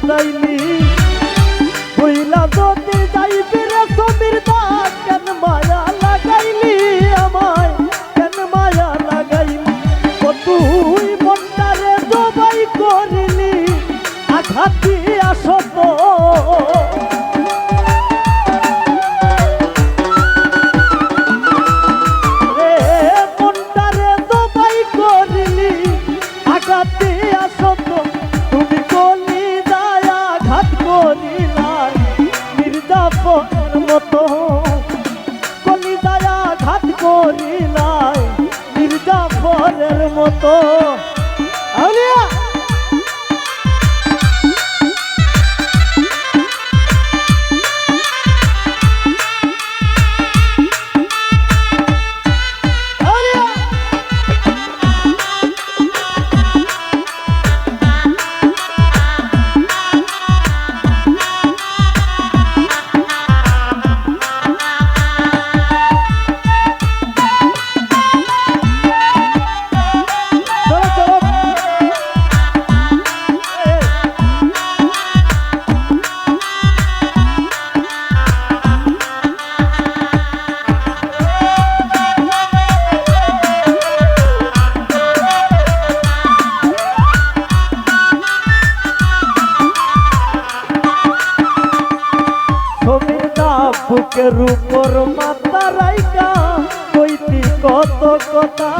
মজাইলি কইলা যদি যাই বিরে সমীর দাস কেন মায়া লাগাইলি আমায়? কেন মায়া লাগাইলি? ও তুই মনটারে জবাই করিলি? আঘাত শত রে মনটারে জবাই করিলি আঘাত বুকের উপর মাথা রাইকা কইতি কত কথা?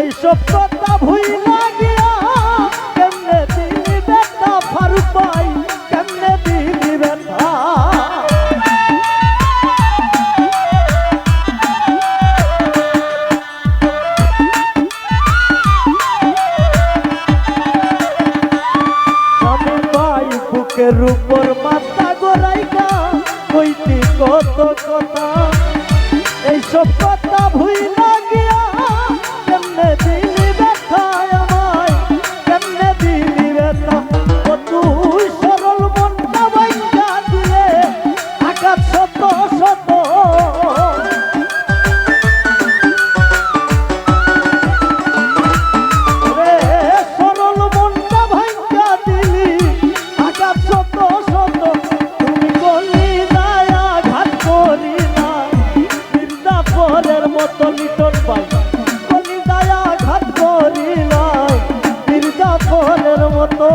এইসব কথা ভুই লাগিয়া এইসব মতো লিটন পাই। কলি দায়া ঘাত করি মির্জাফরের মতো।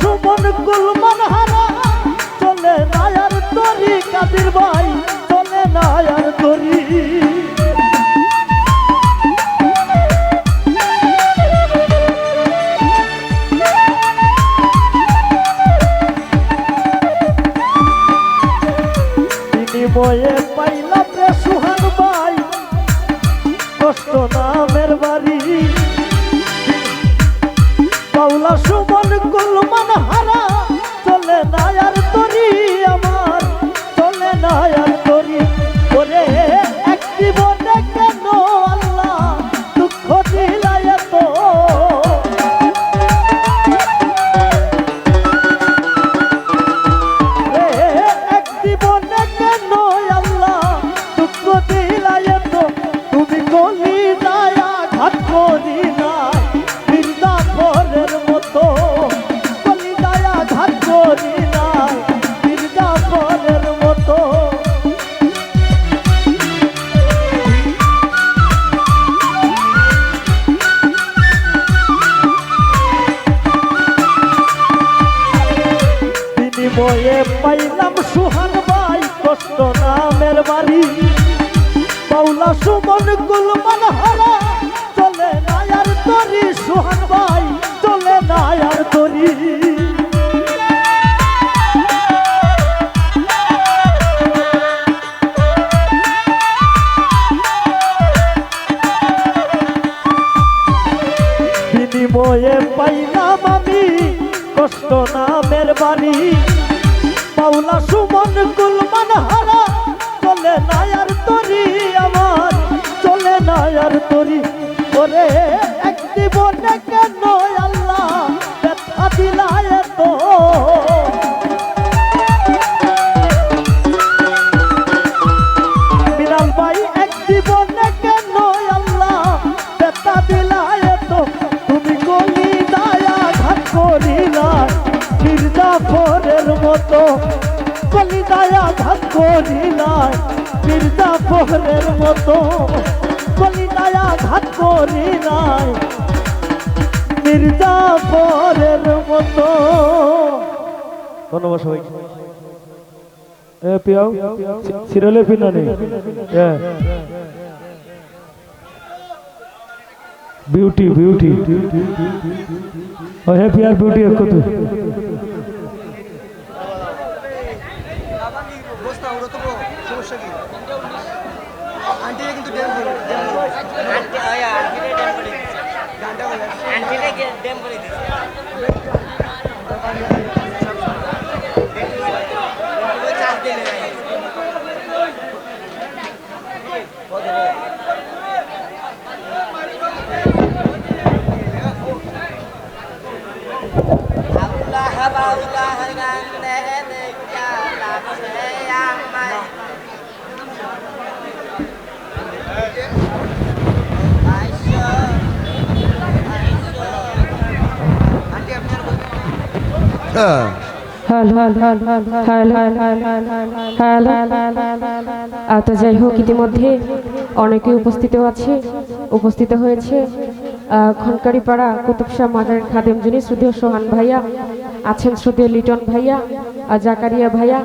সুমন গুলমান হারা। চলে নায়ার তরি কাদির ভাই। চলে নায়ার তরি। বিনিময়ে পাইলাম সুহান ভাই, কষ্ট নামের বাড়ি। পাউলা সুমন গুলমান হারা, চলে না আর তরি। সুহান ভাই, চলে না আর তরি। বিনিময়ে পাইলাম আমি কষ্ট নামের বাড়ি। এক জীবনে কেন আল্লাহ ব্যথা দিলায় তো বিলাল ভাই, এক জীবনে কেন আল্লাহ ব্যথা দিলায় তো তুমি গলি দায়া ঘাত করিলা মির্জাফরের মতো গলি দায়া ঘাত করিলা মির্জাফরের মতো গলি দায়া ঘাত করিলা মির্জাফরের মতো ধন্যবাদ সবাইকে এ পিয়াও সিরিয়ালে পিনা নেই বিউটি বিউটি ও হে পিয়ার বিউটি কত সমস্যা কি আন্টি কিন্তু ড্যাম বলে আন্টি আন্টিরে ড্যাম বলে গানটা বলে আন্টিরে ড্যাম করে দিচ্ছে তো যাই হোক, ইতিমধ্যে অনেকে উপস্থিত আছে উপস্থিত হয়েছে। খনকারি পাড়া কুতুব শাহ মাজারের খাদেম যিনি শ্রুতীয় সোহান ভাইয়া আছেন শ্রুতীয় লিটন ভাইয়া আর জাকারিয়া ভাইয়া।